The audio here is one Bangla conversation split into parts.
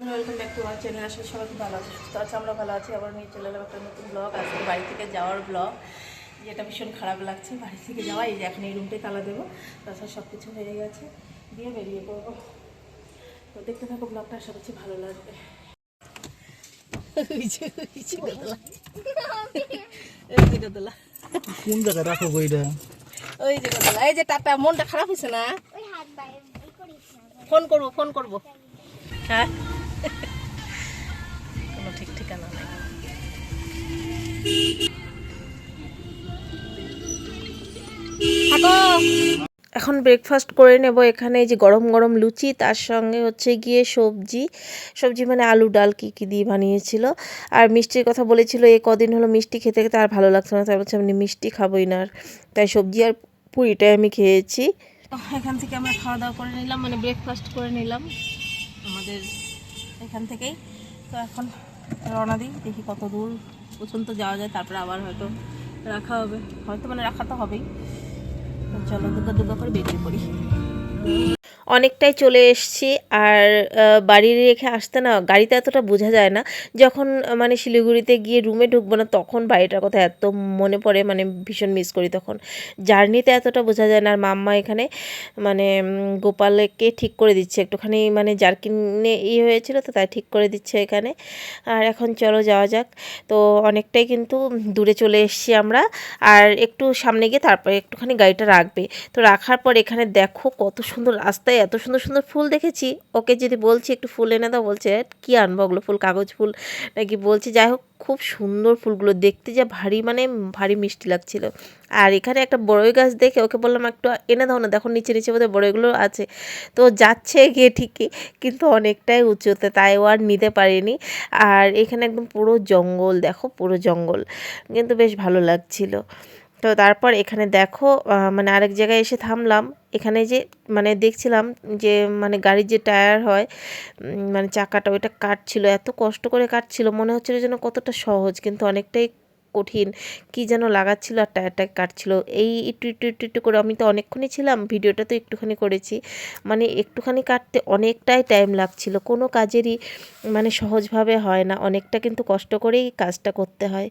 ওয়েলকাম ব্যাক টু আমার চ্যানেল। আসলে সবাই খুব ভালো আছে সুস্থ আছে আমরা ভালো আছি। আবার নিয়ে চলে এলাম একটা নতুন ব্লগ আজকে বাড়ি থেকে যাওয়ার ব্লগ যেটা ভীষণ খারাপ লাগছে। বাড়ি থেকে যাওয়া এই যে এখন এই রুমটাই তালা দেবো। তাছাড়া সব কিছু হয়ে গেছে। দিয়ে বেরিয়ে পড়ব। তো দেখতে থাকো ব্লগটা আশা করছি ভালো লাগবে। কোন জায়গায় রাখো বইটা ওই যে দোতলা। এই যে টাটা মনটা খারাপ হয়েছে না। ফোন করব ফোন করব। হ্যাঁ? কোনো ঠিক ঠিকানা নেই। এখন ব্রেকফাস্ট করে নেব এখানে এই যে গরম গরম লুচি তার সঙ্গে হচ্ছে গিয়ে সবজি। সবজি মানে আলু ডাল কী কী দিয়ে বানিয়েছিল। আর মিষ্টির কথা বলেছিল এ কদিন হলো মিষ্টি খেতে খেতে আর ভালো লাগছে না তাই বলছে আমি মিষ্টি খাবোই না আর। তাই সবজি আর পুরিটাই আমি খেয়েছি। এখান থেকে আমরা খাওয়া দাওয়া করে নিলাম মানে ব্রেকফাস্ট করে নিলাম। আমাদের এখান থেকেই। তো এখন রওনা দিই, দেখি কত দূর পর্যন্ত যাওয়া যায়, তারপরে আবার হয়তো রাখা হবে। হয়তো মানে রাখা তো হবেই। চলো দুর্গা দুর্গা করে বেরিয়ে পড়ি। অনেকটাই চলে এসেছি আর বাড়ি রেখে আসতে না গাড়িতে এতটা বোঝা যায় না। যখন মানে শিলিগুড়িতে গিয়ে রুমে ঢুকবো না তখন বাড়িটার কথা এত মনে পড়ে মানে ভীষণ মিস করি তখন। জার্নিতে এতটা বোঝা যায় না আর মাম্মা এখানে মানে গোপালকে ঠিক করে দিচ্ছে। একটুখানি মানে জার্কিনে ইয়ে হয়েছিল তো তাই ঠিক করে দিচ্ছে এখানে। আর এখন চলো যাওয়া যাক। তো অনেকটাই কিন্তু দূরে চলে এসেছি আমরা। আর একটু সামনে গিয়ে তারপরে একটুখানি গাড়িটা রাখবে। তো রাখার পর এখানে দেখো কত সুন্দর রাস্তায় এত সুন্দর সুন্দর ফুল দেখেছি। ওকে যদি বলছি একটু ফুল এনে দাও, বলছে, কি আনব ওগুলো ফুল, কাগজ ফুল? নাকি বলছি, যাই হোক, খুব সুন্দর ফুলগুলো, দেখতে যা ভারী মানে ভারী মিষ্টি লাগছিল। আর এখানে একটা বড়ই গাছ দেখে ওকে বললাম, একটু এনে দাও না, দেখো নিচে নিচে বোধহয় বড়ইগুলো আছে। তো যাচ্ছে গিয়ে ঠিকই, কিন্তু অনেকটাই উঁচুতে, তাই ও আর নিতে পারিনি। আর এখানে একদম পুরো জঙ্গল, দেখো, পুরো জঙ্গল। কিন্তু বেশ ভালো লাগছিল। তো তারপর এখানে দেখো মানে আরেক জায়গায় এসে থামলাম। এখানে যে মানে দেখছিলাম যে মানে গাড়ির যে টায়ার হয় মানে চাকাটা ওইটা কাটছিল, এত কষ্ট করে কাটছিল, মনে হচ্ছিল যেন কতটা সহজ, কিন্তু অনেকটাই কঠিন, কি যেন লাগাচ্ছিল আর টায়ারটা কাটছিল। এই একটু একটু একটু একটু করে আমি তো অনেকক্ষণই ছিলাম, ভিডিওটা তো একটুখানি করেছি। মানে একটুখানি কাটতে অনেকটাই টাইম লাগছিল। কোনো কাজেরই মানে সহজভাবে হয় না। অনেকটা কিন্তু কষ্ট করেই কাজটা করতে হয়।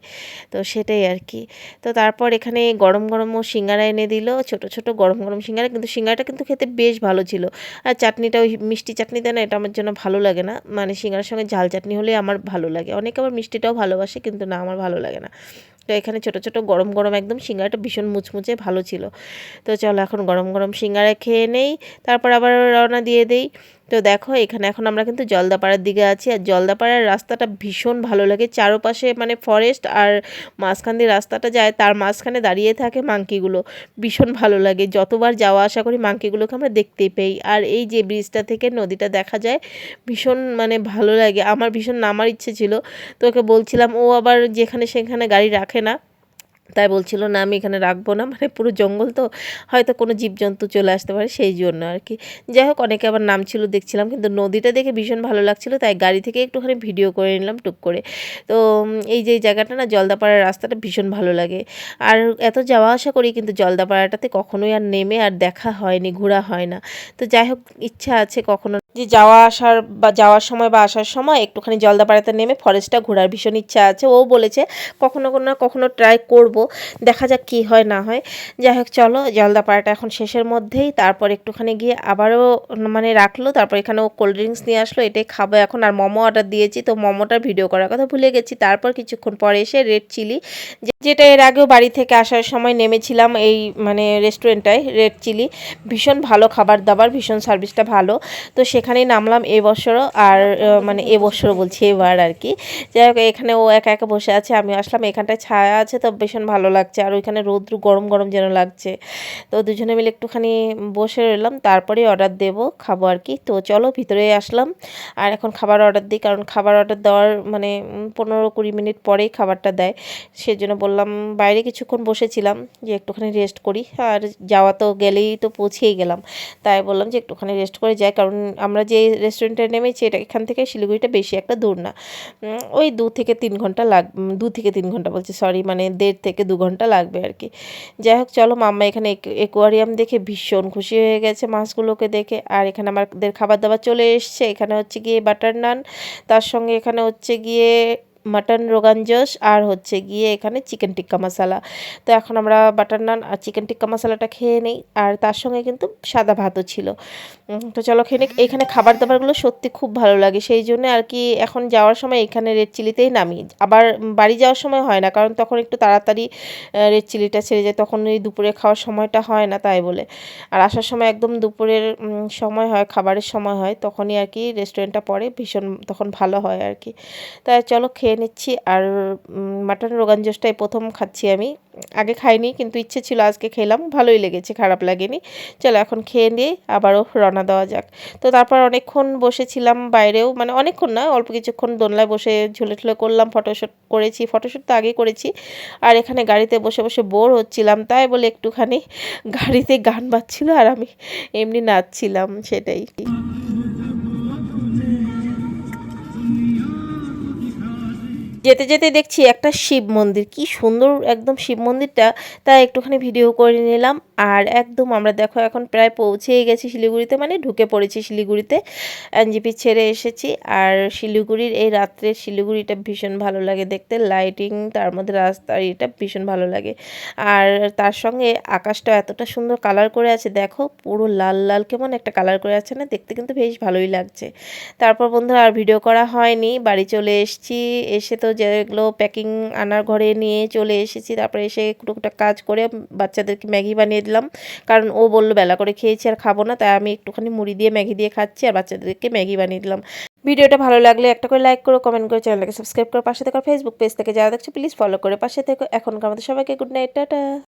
তো সেটাই আর কি। তো তারপর এখানে গরম গরম ও সিঙ্গারা এনে দিল। ছোট ছোট গরম গরম সিঙ্গারা। কিন্তু সিঙ্গারাটা কিন্তু খেতে বেশ ভালো ছিল। আর চাটনিটা ওই মিষ্টি চাটনি দেয় না, এটা আমার জন্য ভালো লাগে না। মানে সিঙ্গারার সঙ্গে ঝাল চাটনি হলে আমার ভালো লাগে। অনেকে আবার মিষ্টিটাও ভালোবাসে, কিন্তু না, আমার ভালো লাগে না। তো এখানে ছোট ছোট গরম গরম একদম সিঙ্গারাটা ভীষণ মুচমুচে ভালো ছিল। তো চলো এখন গরম গরম সিঙ্গারা খেয়ে নেই, তারপর আবার রওনা দিয়ে দেই। তো দেখো, এখানে এখন আমরা কিন্তু জলদাপাড়ার দিকে আছি আর জলদাপাড়ার রাস্তাটা ভীষণ ভালো লাগে। চারপাশে মানে ফরেস্ট আর মাঝখান দিয়ে রাস্তাটা যায়, তার মাঝখানে দাঁড়িয়ে থাকে মাংকিগুলো ভীষণ ভালো লাগে। যতবার যাওয়া আসা করি মাংকিগুলোকে আমরা দেখতেই পাই। আর এই যে ব্রিজটা থেকে নদীটা দেখা যায়, ভীষণ মানে ভালো লাগে। আমার ভীষণ নামার ইচ্ছে ছিল। তো ওকে বলছিলাম, ও আবার যেখানে সেখানে গাড়ি রাখে না। তাই বলছিল, না, আমি এখানে রাখব না। মানে পুরো জঙ্গল তো হয়তো কোনো জীবজন্তু চলে আসতে পারে সেই জন্য আর কি। যাই হোক, অনেকে আবার নাম ছিল, দেখছিলাম, কিন্তু নদীটা দেখে ভীষণ ভালো লাগছিল, তাই গাড়ি থেকে একটুখানি ভিডিও করে নিলাম টুক করে। তো এই যে জায়গাটা না, জলদাপাড়ার রাস্তাটা ভীষণ ভালো লাগে। আর এত যাওয়া আসা করি, কিন্তু জলদাপাড়াটাতে কখনোই আর নেমে আর দেখা হয়নি, ঘোরা হয় না। তো যাই হোক, ইচ্ছা আছে কখনো যে যাওয়া আসার বা যাওয়ার সময় বা আসার সময় একটুখানি জলদাপাড়াতে নেমে ফরেস্টটা ঘোরার ভীষণ ইচ্ছা আছে। ও বলেছে, কখনো, কোনো না কখনো ট্রাই করব। দেখা যাক কি হয়, না হয়। যাই হোক, চলো জলদাপাড়াটা এখন শেষের মধ্যেই। তারপর একটুখানি গিয়ে আবারও মানে রাখল। তারপর এখানে ও কোল্ড ড্রিঙ্কস নিয়ে আসলো। এটাই খাব এখন। আর মোমো অর্ডার দিয়েছি। তো মোমোটার ভিডিও করার কথা ভুলে গেছি। তারপর কিছুক্ষণ পরে এসে রেড চিলি যেটা এর আগেও বাড়ি থেকে আসার সময় নেমেছিলাম এই মানে রেস্টুরেন্টটায় রেড চিলি ভীষণ ভালো খাবার দাবার, ভীষণ সার্ভিসটা ভালো। তো সেখানেই নামলাম এবছরও আর আহ, মানে এবছরও বলছি এবার আর কি। যাই হোক এখানে ও একা একা বসে আছে আমি আসলাম। এখানটায় ছায়া আছে তো ভীষণ ভালো লাগছে। আর ওইখানে রৌদ্র গরম গরম যেন লাগছে। তো দুজনে মিলে একটুখানি বসে রইলাম তারপরে অর্ডার দেব খাব আর কি। তো চলো ভিতরে আসলাম। আর এখন খাবার অর্ডার দিই কারণ খাবার অর্ডার দেওয়ার মানে পনেরো কুড়ি মিনিট পরেই খাবারটা দেয়। সেজন্য বললাম বাইরে কিছুক্ষণ বসেছিলাম যে একটুখানি রেস্ট করি। আর যাওয়া তো গেলেই তো পৌঁছেই গেলাম। তাই বললাম যে একটুখানি রেস্ট করে যাই কারণ আমরা আমরা যে রেস্টুরেন্টে নেমেছি, এটা এখান থেকে শিলিগুড়িটা বেশি একটা দূর না। ওই দু থেকে তিন ঘণ্টা লাগ দু থেকে তিন ঘণ্টা বলছি সরি মানে দেড় থেকে দু ঘণ্টা লাগবে আর কি। যাই হোক, চলো মাম্মা এখানে একুয়ারিয়াম দেখে ভীষণ খুশি হয়ে গেছে মাছগুলোকে দেখে। আর এখানে আমাদের খাবার দাবার চলে এসছে, এখানে হচ্ছে গিয়ে বাটার নান তার সঙ্গে এখানে হচ্ছে গিয়ে মাটন রোগান জোশ আর হচ্ছে গিয়ে এখানে চিকেন টিক্কা মশালা তো এখন আমরা বাটার নান আর চিকেন টিক্কা মশলাটা খেয়ে নিই, আর তার সঙ্গে কিন্তু সাদা ভাতও ছিল। তো চলো খেয়ে। এখানে খাবার দাবারগুলো সত্যি খুব ভালো লাগে, সেই জন্য আর কি এখন যাওয়ার সময় এখানে রেড চিলিতেই নামি। আবার বাড়ি যাওয়ার সময় হয় না, কারণ তখন একটু তাড়াতাড়ি রেড চিলিটা ছেড়ে যায়, তখন ওই দুপুরে খাওয়ার সময়টা হয় না তাই বলে। আর আসার সময় একদম দুপুরের সময় হয়, খাবারের সময় হয়, তখনই আর কি রেস্টুরেন্টটা পড়ে ভীষণ তখন ভালো হয় আর কি। তাই চলো খেয়ে নিচ্ছি আর মাটন রোগান জোশটাই প্রথম খাচ্ছি আমি। আগে খাইনি, কিন্তু ইচ্ছে ছিল আজকে খেলাম, ভালোই লেগেছে, খারাপ লাগেনি। চলো এখন খেয়ে নিয়ে আবারও রওনা দেওয়া যাক। তো তারপর অনেকক্ষণ বসেছিলাম বাইরেও মানে অনেকক্ষণ না, অল্প কিছুক্ষণ দোলনায় বসে ঝুলে ঠুলে করলাম ফটোশ্যুট করেছি ফটোশ্যুট তো আগেই করেছি। আর এখানে গাড়িতে বসে বসে বোর হচ্ছিলাম, তাই বলে একটুখানি গাড়িতে গান বাজছিল আর আমি এমনি নাচছিলাম, সেটাই। যেতে যেতে দেখছি একটা শিব মন্দির। কি সুন্দর একদম শিব মন্দিরটা। তাই একটুখানি ভিডিও করে নিলাম। আর একদম আমরা দেখো এখন প্রায় পৌঁছেই গেছি শিলিগুড়িতে মানে ঢুকে পড়েছি শিলিগুড়িতে। এনজিপি ছেড়ে এসেছি। আর শিলিগুড়ির এই রাত্রে শিলিগুড়িটা ভীষণ ভালো লাগে দেখতে। লাইটিং, তার মধ্যে রাস্তা, এটা ভীষণ ভালো লাগে। আর তার সঙ্গে আকাশটা এতটা সুন্দর কালার করে আছে, দেখো পুরো লাল লাল কেমন একটা কালার করে আছে না, দেখতে কিন্তু বেশ ভালোই লাগছে। তারপর বন্ধুরা আর ভিডিও করা হয়নি, বাড়ি চলে এসেছি। এসে তো যেগুলো প্যাকিং আনার ঘরে নিয়ে চলে এসেছি। তারপরে এসে টুকটাক কাজ করে বাচ্চাদেরকে ম্যাগি বানিয়ে দিলাম। কারণ ও বলল, বেলা করে খেয়েছি আর খাব না। তাই আমি একটুখানি মুড়ি দিয়ে ম্যাগি দিয়ে খাচ্ছি আর বাচ্চাদেরকে ম্যাগি বানিয়ে দিলাম। ভিডিওটা ভালো লাগলে একটা করে লাইক করো কমেন্ট করে চ্যানেলকে সাবস্ক্রাইব করো, পাশে থেকে ফেসবুক পেজ থেকে যারা দেখছ প্লিজ ফলো করে পাশে থেকে। এখনকার আমাদের সবাইকে গুড নাইট টাটা।